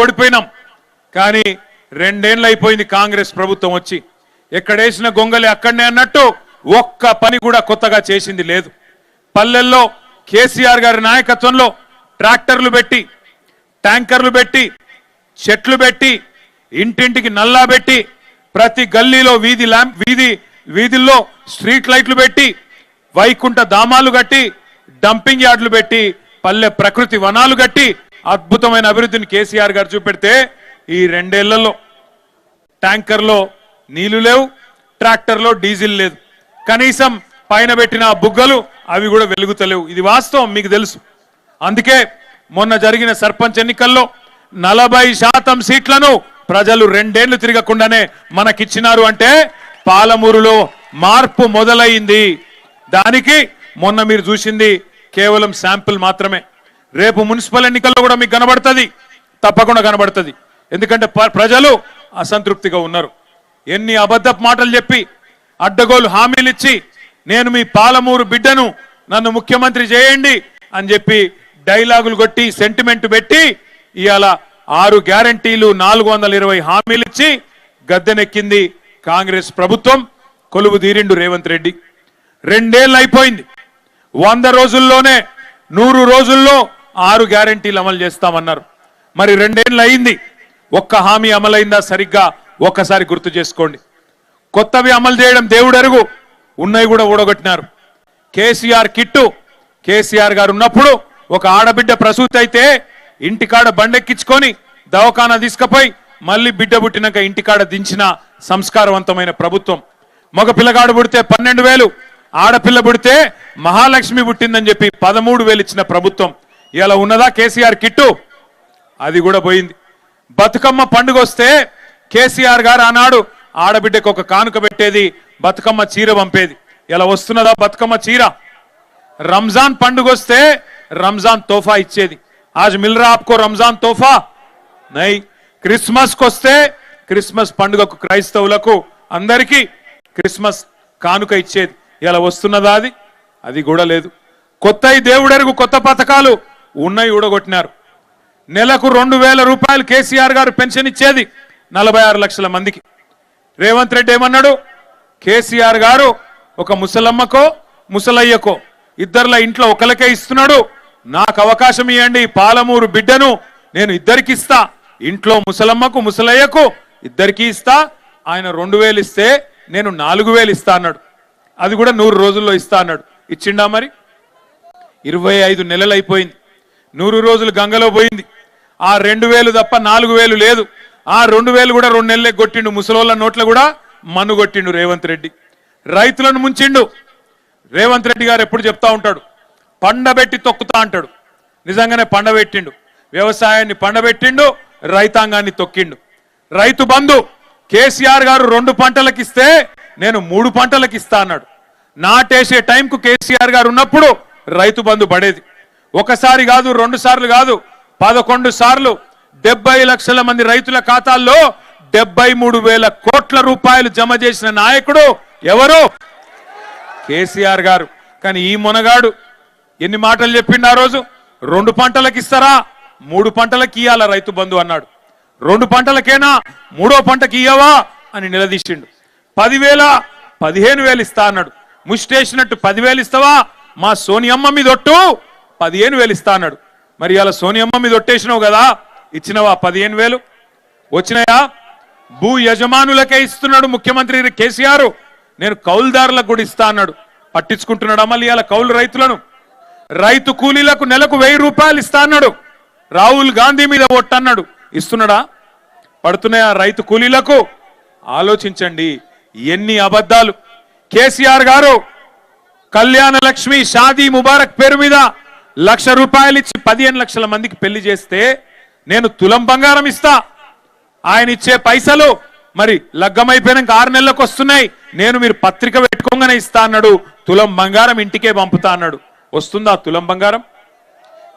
ఓడిపోయినాం. కానీ రెండేళ్ళు అయిపోయింది కాంగ్రెస్ ప్రభుత్వం వచ్చి. ఎక్కడేసిన గొంగలి అక్కడనే అన్నట్టు ఒక్క పని కూడా కొత్తగా చేసింది లేదు. పల్లెల్లో కేసీఆర్ గారి నాయకత్వంలో ట్రాక్టర్లు పెట్టి ట్యాంకర్లు పెట్టి చెట్లు పెట్టి ఇంటింటికి నల్లా పెట్టి ప్రతి గల్లీలో వీధి ల్యాంప్ వీధి వీధుల్లో స్ట్రీట్ లైట్లు పెట్టి వైకుంఠ ధామాలు కట్టి డంపింగ్ యార్డులు పెట్టి పల్లె ప్రకృతి వనాలు కట్టి అద్భుతమైన అభివృద్ధిని కేసీఆర్ గారు చూపెడితే ఈ రెండేళ్ళలో ట్యాంకర్లో నీళ్ళు లేవు ట్రాక్టర్లో డీజిల్ లేదు. కనీసం పైన పెట్టిన బుగ్గలు అవి కూడా వెలుగుతలేవు. ఇది వాస్తవం మీకు తెలుసు. అందుకే మొన్న జరిగిన సర్పంచ్ ఎన్నికల్లో నలభై శాతం సీట్లను ప్రజలు రెండేళ్ళు తిరగకుండానే మనకిచ్చినారు అంటే పాలమూరులో మార్పు మొదలైంది. దానికి మొన్న మీరు చూసింది కేవలం శాంపిల్ మాత్రమే. రేపు మున్సిపల్ ఎన్నికల్లో కూడా మీకు కనబడుతుంది. తప్పకుండా కనబడుతుంది. ఎందుకంటే ప- ప్రజలు అసంతృప్తిగా ఉన్నారు. ఎన్ని అబద్ధపు మాటలు చెప్పి అడ్డగోలు హామీలు ఇచ్చి నేను మీ పాలమూరు బిడ్డను నన్ను ముఖ్యమంత్రి చేయండి అని చెప్పి డైలాగులు కొట్టి సెంటిమెంట్ పెట్టి ఇవాళ ఆరు గ్యారంటీలు నాలుగు వందల ఇరవై హామీలు ఇచ్చి గద్దెనెక్కింది కాంగ్రెస్ ప్రభుత్వం. కొలువు తీరిండు రేవంత్ రెడ్డి. రెండేళ్ళు అయిపోయింది. వంద రోజుల్లోనే నూరు రోజుల్లో ఆరు గ్యారంటీలు అమలు చేస్తామన్నారు. మరి రెండేళ్ళు అయింది. ఒక్క హామీ అమలైందా సరిగ్గా? ఒక్కసారి గుర్తు చేసుకోండి. కొత్తవి అమలు చేయడం దేవుడు అరుగు. ఉన్నవి కూడా ఊడగొట్టినారు. కేసీఆర్ కిట్టు. కేసీఆర్ గారు ఉన్నప్పుడు ఒక ఆడబిడ్డ ప్రసూతి అయితే ఇంటికాడ బండెక్కించుకొని దవాఖానా తీసుకుపోయి మళ్ళీ బిడ్డ పుట్టినాక ఇంటికాడ దించిన సంస్కారవంతమైన ప్రభుత్వం. మగ పిల్లగాడు పుడితే పన్నెండు వేలు ఆడపిల్ల పుడితే మహాలక్ష్మి పుట్టిందని చెప్పి పదమూడు వేలు ఇచ్చిన ప్రభుత్వం. ఇలా ఉన్నదా కేసీఆర్ కిట్టు? అది కూడా పోయింది. బతుకమ్మ పండుగ వస్తే కేసీఆర్ గారు ఆనాడు ఆడబిడ్డకు ఒక కానుక పెట్టేది బతుకమ్మ చీర పంపేది. ఇలా వస్తున్నదా బతుకమ్మ చీర? రంజాన్ పండుగ వస్తే రంజాన్ తోఫా ఇచ్చేది. ఆజ్ మిల్రా ఆప్కో రంజాన్ తోఫా? నై. క్రిస్మస్కి వస్తే క్రిస్మస్ పండుగకు క్రైస్తవులకు అందరికీ క్రిస్మస్ కానుక ఇచ్చేది. ఇలా వస్తున్నదా అది? అది కూడా లేదు. కొత్త దేవుడెరుగు కొత్త పథకాలు. ఉన్నాయి ఊడగొట్టినారు. నెలకు రెండు వేల రూపాయలు కేసీఆర్ గారు పెన్షన్ ఇచ్చేది నలభై ఆరు లక్షల మందికి. రేవంత్ రెడ్డి ఏమన్నాడు? కేసీఆర్ గారు ఒక ముసలమ్మకో ముసలయ్యకో ఇద్దరుల ఇంట్లో ఒకరికే ఇస్తున్నాడు. నాకు అవకాశం ఇవ్వండి పాలమూరు బిడ్డను నేను ఇద్దరికి ఇస్తా. ఇంట్లో ముసలమ్మకు ముసలయ్యకు ఇద్దరికి ఇస్తా. ఆయన రెండు వేలు ఇస్తే నేను నాలుగు వేలు ఇస్తా అన్నాడు. అది కూడా నూరు రోజుల్లో ఇస్తా అన్నాడు. ఇచ్చిండా మరి? ఇరవై ఐదు నెలలు అయిపోయింది నూరు రోజులు గంగలో పోయింది. ఆ రెండు వేలు తప్ప నాలుగు వేలు లేదు. ఆ రెండు వేలు కూడా రెండు నెలలే కొట్టిండు. ముసలోళ్ళ నోట్ల కూడా మన్ను కొట్టిండు రేవంత్ రెడ్డి. రైతులను ముంచిండు. రేవంత్ రెడ్డి గారు ఎప్పుడు చెప్తా ఉంటాడు. పండబెట్టి తొక్కుతా అంటాడు. నిజంగానే పండబెట్టిండు వ్యవసాయాన్ని పండబెట్టిండు రైతాంగాన్ని తొక్కిండు. రైతు బంధు కేసీఆర్ గారు రెండు పంటలకు ఇస్తే నేను మూడు పంటలకు ఇస్తా అన్నాడు. నాటేసే టైంకు కేసీఆర్ గారు ఉన్నప్పుడు రైతు బంధు పడేది. ఒకసారి కాదు రెండు సార్లు కాదు పదకొండు సార్లు డెబ్బై లక్షల మంది రైతుల ఖాతాల్లో డెబ్బై మూడు వేల కోట్ల రూపాయలు జమ చేసిన నాయకుడు ఎవరు? కేసీఆర్ గారు. కానీ ఈ మునగాడు ఎన్ని మాటలు చెప్పిండు ఆ రోజు? రెండు పంటలకు ఇస్తారా? మూడు పంటలకు ఇయ్యాల రైతు బంధు అన్నాడు. రెండు పంటలకేనా? మూడో పంటకి ఇయ్యవా? అని నిలదీసిండు. పదివేల పదిహేను వేలు ఇస్తా అన్నాడు. ముష్టేసినట్టు పదివేలు ఇస్తావా? మా సోనియమ్మ మీద ఒట్టు. పదిహేను వేలు ఇస్తా అన్నాడు. మరి ఇలా సోనియమ్మ మీద ఒట్టేసినావు కదా ఇచ్చినవా పదిహేను వేలు? వచ్చినాయా? భూ యజమానులకే ఇస్తున్నాడు ముఖ్యమంత్రి కేసీఆర్. నేను కౌలుదారులకు కూడా ఇస్తా అన్నాడు. పట్టించుకుంటున్నాడు మళ్ళీ ఇలా కౌలు రైతులను? రైతు కూలీలకు నెలకు వెయ్యి రూపాయలు ఇస్తా అన్నాడు. రాహుల్ గాంధీ మీద ఒట్టన్నాడు ఇస్తున్నాడా? పడుతున్నాయా రైతు కూలీలకు? ఆలోచించండి ఎన్ని అబద్ధాలు. కేసీఆర్ గారు కళ్యాణ లక్ష్మి షాదీ ముబారక్ పేరు మీద లక్ష రూపాయలు ఇచ్చి పదిహేను లక్షల మందికి పెళ్ళి చేస్తే నేను తులం బంగారం ఇస్తా. ఆయన ఇచ్చే పైసలు మరి లగ్గమైపోయినాక ఆరు నెలలకు వస్తున్నాయి. నేను మీరు పత్రిక పెట్టుకోగానే ఇస్తా అన్నాడు. తులం బంగారం ఇంటికే పంపుతా అన్నాడు. వస్తుందా తులం బంగారం?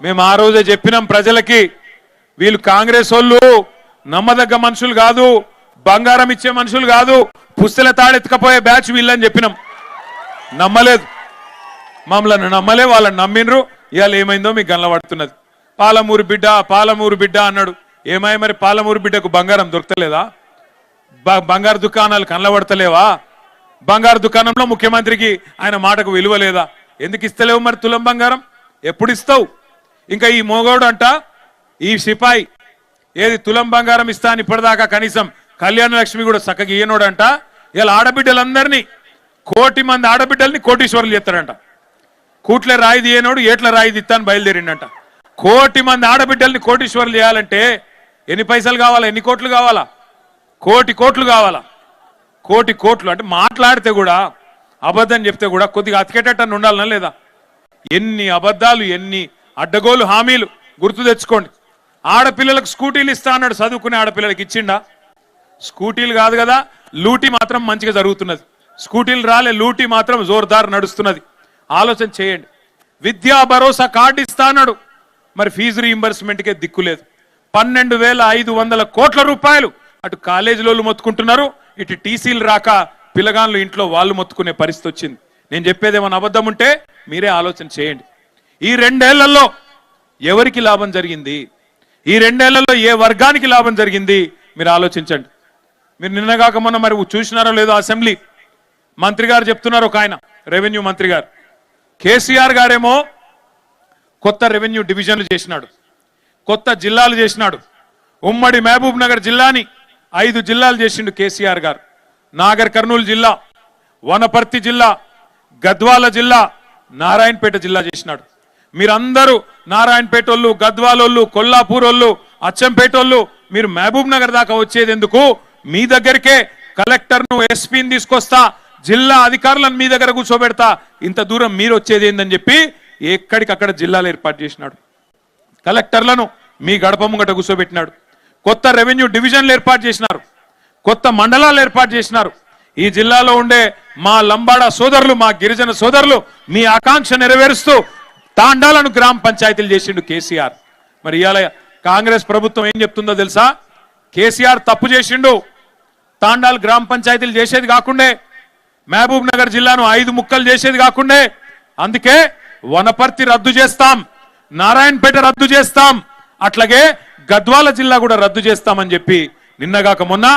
మేము ఆ రోజే చెప్పినాం ప్రజలకి వీళ్ళు కాంగ్రెస్ వాళ్ళు నమ్మదగ్గ మనుషులు కాదు బంగారం ఇచ్చే మనుషులు కాదు పుస్తల తాడెత్తుకపోయే బ్యాచ్ వీళ్ళని చెప్పినాం. నమ్మలేదు. మమ్మల్ని నమ్మలే వాళ్ళని నమ్మిండ్రు. ఇవాళ ఏమైందో మీకు గనలబడుతున్నది పాలమూరు బిడ్డ పాలమూరు బిడ్డ అన్నాడు. ఏమై మరి పాలమూరు బిడ్డకు బంగారం దొరకలేదా? బ- బంగారు దుకాణాలు కనబడతలేవా బంగారు దుకాణంలో ముఖ్యమంత్రికి ఆయన మాటకు విలువ లేదా ఎందుకు ఇస్తలేవు మరి తులం బంగారం? ఎప్పుడు ఇస్తావు? ఇంకా ఈ మోగోడు అంట ఈ సిపాయి ఏది తులం బంగారం ఇస్తా అని ఇప్పటిదాకా కనీసం కళ్యాణ లక్ష్మి కూడా చక్కగా ఈయనోడంట ఇలా ఆడబిడ్డలందరినీ కోటి మంది ఆడబిడ్డల్ని కోటీశ్వరులు చేస్తాడంట. కూట్ల రాయి తీయనోడు ఏట్ల రాయి తీస్తాను బయలుదేరిండంట. కోటి మంది ఆడబిడ్డల్ని కోటీశ్వరులు చేయాలంటే ఎన్ని పైసలు కావాలా? ఎన్ని కోట్లు కావాలా? కోటి కోట్లు కావాలా? కోటి కోట్లు అంటే మాట్లాడితే కూడా అబద్ధం చెప్తే కూడా కొద్దిగా అతికేటట్టు ఉండాలనా లేదా? ఎన్ని అబద్ధాలు ఎన్ని అడ్డగోలు హామీలు గుర్తు తెచ్చుకోండి. ఆడపిల్లలకు స్కూటీలు ఇస్తా అన్నాడు చదువుకునే ఆడపిల్లలకి ఇచ్చిండా? స్కూటీలు కాదు కదా లూటీ మాత్రం మంచిగా జరుగుతున్నది. స్కూటీలు రాలే లూటీ మాత్రం జోర్దార్ నడుస్తున్నది. ఆలోచన చేయండి. విద్యా భరోసా కార్డు ఇస్తా అన్నాడు. మరి ఫీజు రీయింబర్స్మెంట్కే దిక్కులేదు పన్నెండు వేల ఐదు వందల కోట్ల రూపాయలు అటు కాలేజీలోళ్ళు మొత్తుకుంటున్నారు ఇటు టీసీలు రాక పిల్లగాళ్ళు ఇంట్లో వాళ్ళు మొత్తుకునే పరిస్థితి వచ్చింది. నేను చెప్పేది ఏమైనా అబద్ధం ఉంటే మీరే ఆలోచన చేయండి. ఈ రెండేళ్ళలో ఎవరికి లాభం జరిగింది? ఈ రెండేళ్ళలో ఏ వర్గానికి లాభం జరిగింది? మీరు ఆలోచించండి. మీరు నిన్నగాక మొన్న మరి చూసినారో లేదో అసెంబ్లీ మంత్రి గారు చెప్తున్నారు ఒక ఆయన రెవెన్యూ మంత్రి గారు. కేసీఆర్ గారేమో కొత్త రెవెన్యూ డివిజన్లు చేసినాడు కొత్త జిల్లాలు చేసినాడు. ఉమ్మడి మహబూబ్ నగర్ జిల్లాని ఐదు జిల్లాలు చేసిండు కేసీఆర్ గారు. నాగర్ కర్నూలు జిల్లా వనపర్తి జిల్లా గద్వాల జిల్లా నారాయణపేట జిల్లా చేసినాడు. మీరందరూ నారాయణపేట వాళ్ళు గద్వాలోళ్ళు కొల్లాపూర్ వాళ్ళు అచ్చంపేట వాళ్ళు మీరు మహబూబ్ నగర్ దాకా వచ్చేది ఎందుకు మీ దగ్గరికే కలెక్టర్ను ఎస్పీని తీసుకొస్తా జిల్లా అధికారులను మీ దగ్గర కూర్చోబెడతా ఇంత దూరం మీరు వచ్చేది ఏందని చెప్పి ఎక్కడికక్కడ జిల్లాలు ఏర్పాటు చేసినాడు. కలెక్టర్లను మీ గడప ముంగట కూర్చోబెట్టినాడు. కొత్త రెవెన్యూ డివిజన్లు ఏర్పాటు చేసినారు. కొత్త మండలాలు ఏర్పాటు చేసినారు. ఈ జిల్లాలో ఉండే మా లంబాడ సోదరులు మా గిరిజన సోదరులు మీ ఆకాంక్ష నెరవేరుస్తూ తాండాలను గ్రామ పంచాయతీలు చేసిండు కేసీఆర్. మరి ఇవాళ కాంగ్రెస్ ప్రభుత్వం ఏం చెప్తుందో తెలుసా? కేసీఆర్ తప్పు చేసిండు. తాండాలు గ్రామ పంచాయతీలు చేసేది కాకుండే మహబూబ్ నగర్ జిల్లాను ఐదు ముక్కలు చేసేది కాకుండా అందుకే వనపర్తి రద్దు చేస్తాం నారాయణపేట రద్దు చేస్తాం అట్లాగే గద్వాల జిల్లా కూడా రద్దు చేస్తామని చెప్పి నిన్నగాక మొన్న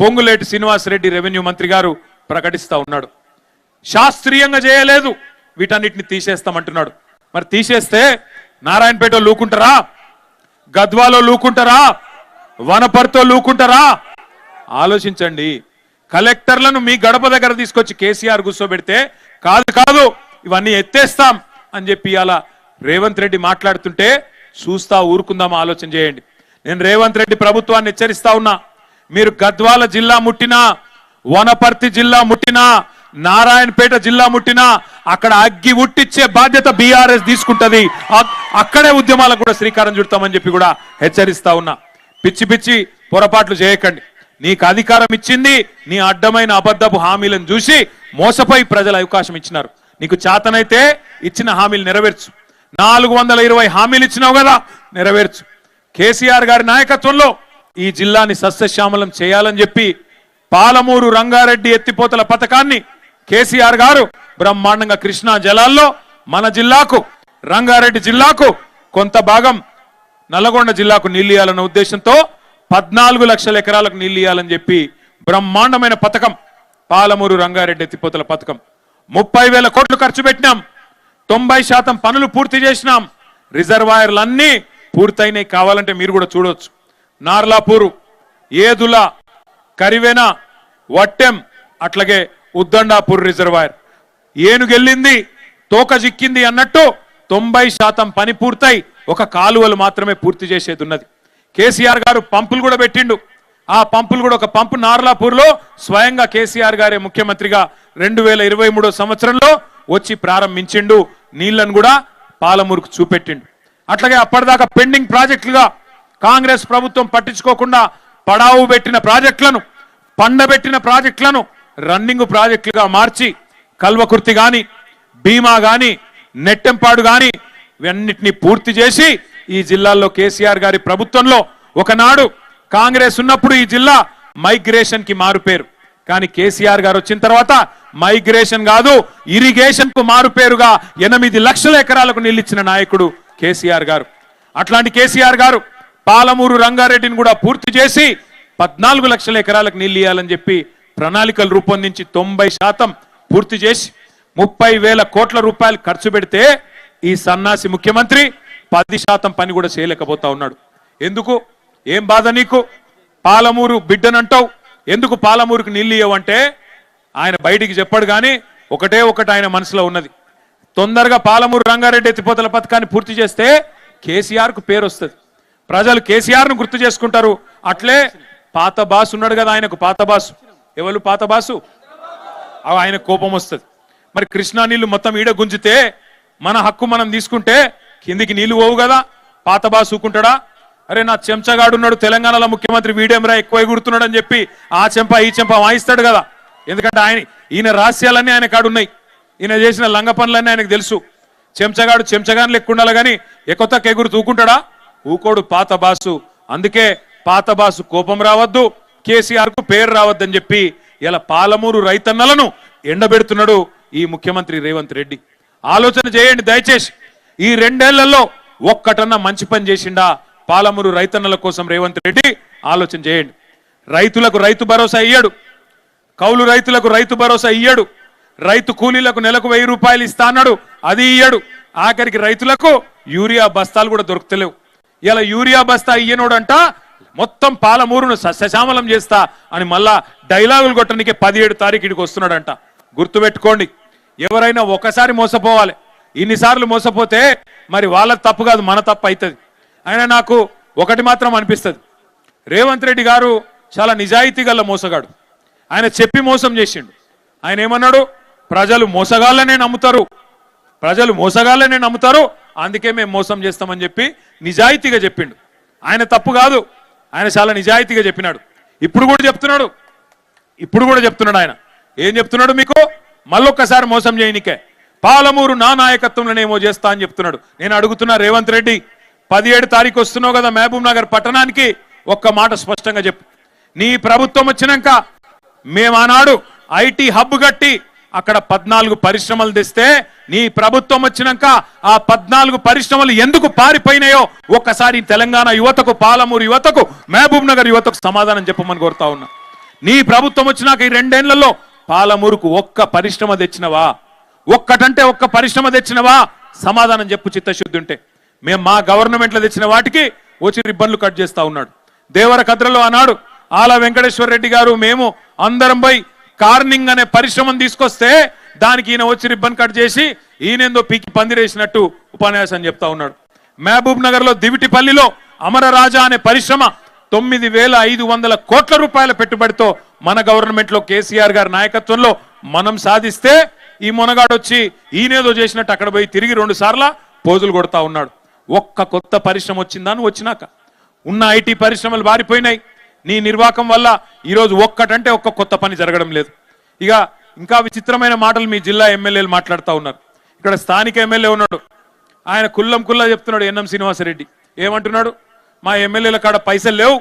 పొంగులేటి శ్రీనివాస్ రెడ్డి రెవెన్యూ మంత్రి గారు ప్రకటిస్తా ఉన్నాడు. శాస్త్రీయంగా చేయలేదు వీటన్నిటిని తీసేస్తామంటున్నాడు. మరి తీసేస్తే నారాయణపేట లూకుంటారా? గద్వాలో లూకుంటారా? వనపర్తో లూకుంటారా? ఆలోచించండి. కలెక్టర్లను మీ గడప దగ్గర తీసుకొచ్చి కేసీఆర్ కూర్చోబెడితే కాదు కాదు ఇవన్నీ ఎత్తేస్తాం అని చెప్పి అలా రేవంత్ రెడ్డి మాట్లాడుతుంటే చూస్తా ఊరుకుందాం ఆలోచన చేయండి. నేను రేవంత్ రెడ్డి ప్రభుత్వాన్ని హెచ్చరిస్తా ఉన్నా. మీరు గద్వాల జిల్లా ముట్టినా వనపర్తి జిల్లా ముట్టినా నారాయణపేట జిల్లా ముట్టినా అక్కడ అగ్గి ఉట్టిచ్చే బాధ్యత బీఆర్ఎస్ తీసుకుంటది. అక్కడే ఉద్యమాలకు కూడా శ్రీకారం చుడతామని చెప్పి కూడా హెచ్చరిస్తా ఉన్నా. పిచ్చి పిచ్చి పొరపాట్లు చేయకండి. నీకు అధికారం ఇచ్చింది నీ అడ్డమైన అబద్ధపు హామీలను చూసి మోసపోయి ప్రజలు అవకాశం ఇచ్చినారు. నీకు చేతనైతే ఇచ్చిన హామీలు నెరవేర్చు. నాలుగు వందల ఇరవై హామీలు ఇచ్చినావు కదా నెరవేర్చు. కేసీఆర్ గారి నాయకత్వంలో ఈ జిల్లాని సస్యశ్యామలం చేయాలని చెప్పి పాలమూరు రంగారెడ్డి ఎత్తిపోతల పథకాన్ని కేసీఆర్ గారు బ్రహ్మాండంగా కృష్ణా జలాల్లో మన జిల్లాకు రంగారెడ్డి జిల్లాకు కొంత భాగం నల్లగొండ జిల్లాకు నీళ్ళు ఇవ్వాలన్న ఉద్దేశంతో పద్నాలుగు లక్షల ఎకరాలకు నీళ్ళు ఇవ్వాలని చెప్పి బ్రహ్మాండమైన పథకం పాలమూరు రంగారెడ్డి ఎత్తిపోతల పథకం. ముప్పై వేల కోట్లు ఖర్చు పెట్టినాం. తొంభై శాతం పనులు పూర్తి చేసినాం. రిజర్వాయర్లు అన్నీ పూర్తయినాయి కావాలంటే మీరు కూడా చూడవచ్చు నార్లాపూరు ఏదుల కరివెన వట్టెం అట్లాగే ఉద్దండాపూర్ రిజర్వాయర్. ఏనుగెళ్ళింది తోక చిక్కింది అన్నట్టు తొంభై శాతం పని పూర్తయి ఒక కాలువలు మాత్రమే పూర్తి చేసేది ఉన్నది కేసీఆర్ గారు పంపులు కూడా పెట్టిండు. ఆ పంపులు కూడా ఒక పంపు నార్లాపూర్లో స్వయంగా కేసీఆర్ గారే ముఖ్యమంత్రిగా రెండు వేల ఇరవై మూడో సంవత్సరంలో వచ్చి ప్రారంభించిండు. నీళ్ళను కూడా పాలమూరుకు చూపెట్టిండు. అట్లాగే అప్పటిదాకా పెండింగ్ ప్రాజెక్టులుగా కాంగ్రెస్ ప్రభుత్వం పట్టించుకోకుండా పడావు పెట్టిన ప్రాజెక్టులను పండబెట్టిన ప్రాజెక్టులను రన్నింగ్ ప్రాజెక్టులుగా మార్చి కల్వకుర్తి గాని భీమా గాని నెట్టెంపాడు గాని ఇవన్నిటిని పూర్తి చేసి ఈ జిల్లాల్లో కేసీఆర్ గారి ప్రభుత్వంలో ఒకనాడు కాంగ్రెస్ ఉన్నప్పుడు ఈ జిల్లా మైగ్రేషన్కి మారుపేరు కానీ కేసీఆర్ గారు వచ్చిన తర్వాత మైగ్రేషన్ కాదు ఇరిగేషన్కు మారుపేరుగా ఎనిమిది లక్షల ఎకరాలకు నిలిచిన నాయకుడు కేసీఆర్ గారు. అట్లాంటి కేసీఆర్ గారు పాలమూరు రంగారెడ్డిని కూడా పూర్తి చేసి పద్నాలుగు లక్షల ఎకరాలకు నీళ్ళు ఇవ్వాలని చెప్పి ప్రణాళికలు రూపొందించి తొంభై శాతం పూర్తి చేసి ముప్పై వేల కోట్ల రూపాయలు ఖర్చు పెడితే ఈ సన్నాసి ముఖ్యమంత్రి పది శాతం పని కూడా చేయలేకపోతా ఉన్నాడు. ఎందుకు? ఏం బాధ నీకు? పాలమూరు బిడ్డనంటావు. ఎందుకు పాలమూరుకు నీళ్ళు ఇవ్వమంటే ఆయన బయటికి చెప్పాడు కానీ ఒకటే ఒకటి ఆయన మనసులో ఉన్నది. తొందరగా పాలమూరు రంగారెడ్డి ఎత్తిపోతల పథకాన్ని పూర్తి చేస్తే కేసీఆర్కు పేరు వస్తుంది. ప్రజలు కేసీఆర్ను గుర్తు చేసుకుంటారు. అట్లే పాత బాసు ఉన్నాడు కదా ఆయనకు పాత బాసు. ఎవరు పాత బాసు? ఆయన కోపం వస్తుంది. మరి కృష్ణా నీళ్ళు మొత్తం ఈడ గుంజితే మన హక్కు మనం తీసుకుంటే కిందికి నీళ్ళు పోవు కదా? పాత బాసుకుంటాడా అరే నా చెంచగాడున్నాడు తెలంగాణలో ముఖ్యమంత్రి వీడేమరా ఎక్కువ ఎగురుతున్నాడు అని చెప్పి ఆ చెంప ఈ చెంప వాయిస్తాడు కదా. ఎందుకంటే ఆయన ఈయన రహస్యాలన్నీ ఆయన కాడున్నాయి. ఈయన చేసిన లంగ పనులన్నీ ఆయనకు తెలుసు. చెంచగాడు చెంచగాని లెక్కుండాలి కానీ ఎకొత్త ఎగురు తూకుంటాడా ఊకోడు పాత బాసు. అందుకే పాత బాసు కోపం రావద్దు కేసీఆర్కు పేరు రావద్దని చెప్పి ఇలా పాలమూరు రైతన్నలను ఎండబెడుతున్నాడు ఈ ముఖ్యమంత్రి రేవంత్ రెడ్డి. ఆలోచన చేయండి దయచేసి. ఈ రెండేళ్ళలో ఒక్కటన్నా మంచి పని చేసిండా పాలమూరు రైతన్నల కోసం రేవంత్ రెడ్డి? ఆలోచన చేయండి. రైతులకు రైతు భరోసా ఇయ్యాడు. కౌలు రైతులకు రైతు భరోసా ఇయ్యడు. రైతు కూలీలకు నెలకు వెయ్యి రూపాయలు ఇస్తా అన్నాడు. అది ఇయ్యడు. ఆఖరికి రైతులకు యూరియా బస్తాలు కూడా దొరుకుతలేవు. ఇలా యూరియా బస్తా ఇయ్యనోడంట మొత్తం పాలమూరును సస్యశ్యామలం చేస్తా అని మళ్ళా డైలాగులు కొట్టడానికి పదిహేడు తారీఖు ఇడికి వస్తున్నాడంట. గుర్తుపెట్టుకోండి ఎవరైనా ఒకసారి మోసపోవాలి. ఇన్నిసార్లు మోసపోతే మరి వాళ్ళ తప్పు కాదు మన తప్పు అవుతుంది ఆయన నాకు ఒకటి మాత్రం అనిపిస్తుంది. రేవంత్ రెడ్డి గారు చాలా నిజాయితీ గల మోసగాడు. ఆయన చెప్పి మోసం చేసిండు. ఆయన ఏమన్నాడు? ప్రజలు మోసగాళ్ళనే నమ్ముతారు. ప్రజలు మోసగాళ్ళనే నమ్ముతారు. అందుకే మేము మోసం చేస్తామని చెప్పి నిజాయితీగా చెప్పిండు. ఆయన తప్పు కాదు. ఆయన చాలా నిజాయితీగా చెప్పినాడు. ఇప్పుడు కూడా చెప్తున్నాడు. ఇప్పుడు కూడా చెప్తున్నాడు ఆయన. ఏం చెప్తున్నాడు మీకు? మళ్ళొక్కసారి మోసం చేయనికే. పాలమూరు నా నాయకత్వంలోనేమో చేస్తా అని చెప్తున్నాడు. నేను అడుగుతున్నా రేవంత్ రెడ్డి పదిహేడు తారీఖు వస్తున్నావు కదా మహబూబ్ నగర్ పట్టణానికి ఒక్క మాట స్పష్టంగా చెప్పు. నీ ప్రభుత్వం వచ్చినాక మేము ఆనాడు ఐటీ హబ్ కట్టి అక్కడ పద్నాలుగు పరిశ్రమలు తెస్తే నీ ప్రభుత్వం వచ్చినాక ఆ పద్నాలుగు పరిశ్రమలు ఎందుకు పారిపోయినాయో ఒక్కసారి తెలంగాణ యువతకు పాలమూరు యువతకు మహబూబ్ నగర్ యువతకు సమాధానం చెప్పమని కోరుతా ఉన్నా. నీ ప్రభుత్వం వచ్చినాక ఈ రెండేళ్ళలో పాలమూరుకు ఒక్క పరిశ్రమ తెచ్చినవా? ఒక్కటంటే ఒక్క పరిశ్రమ తెచ్చినవా? సమాధానం చెప్పు చిత్తశుద్ధి ఉంటే మేము మా గవర్నమెంట్లో తెచ్చిన వాటికి వచ్చి రిబ్బన్లు కట్ చేస్తా ఉన్నాడు. దేవర కద్రలో అన్నాడు ఆల వెంకటేశ్వర రెడ్డి గారు మేము అందరం పోయి కార్నింగ్ అనే పరిశ్రమను తీసుకొస్తే దానికి ఈయన వచ్చి రిబ్బన్ కట్ చేసి ఈయనేందో పీకి పందిరేసినట్టు ఉపన్యాసం చెప్తా ఉన్నాడు. మహబూబ్ నగర్లో దివిటిపల్లిలో అమరరాజా అనే పరిశ్రమ తొమ్మిది వేల ఐదు వందల కోట్ల రూపాయల పెట్టుబడితో మన గవర్నమెంట్లో కేసీఆర్ గారి నాయకత్వంలో మనం సాధిస్తే ఈ మొనగాడు వచ్చి ఈయనేదో చేసినట్టు అక్కడ పోయి తిరిగి రెండు సార్లు పోజులు కొడతా ఉన్నాడు. ఒక్క కొత్త పరిశ్రమ వచ్చిందా వచ్చినాక? ఉన్న ఐటీ పరిశ్రమలు బారిపోయినాయి. నీ నిర్వాకం వల్ల ఈరోజు ఒక్కటంటే ఒక్క కొత్త పని జరగడం లేదు. ఇక ఇంకా విచిత్రమైన మాటలు మీ జిల్లా ఎమ్మెల్యేలు మాట్లాడుతూ ఉన్నారు. ఇక్కడ స్థానిక ఎమ్మెల్యే ఉన్నాడు. ఆయన కుల్లం కుల్లా చెప్తున్నాడు ఎన్ఎం శ్రీనివాసరెడ్డి. ఏమంటున్నాడు? మా ఎమ్మెల్యేల కాడ పైసలు లేవు.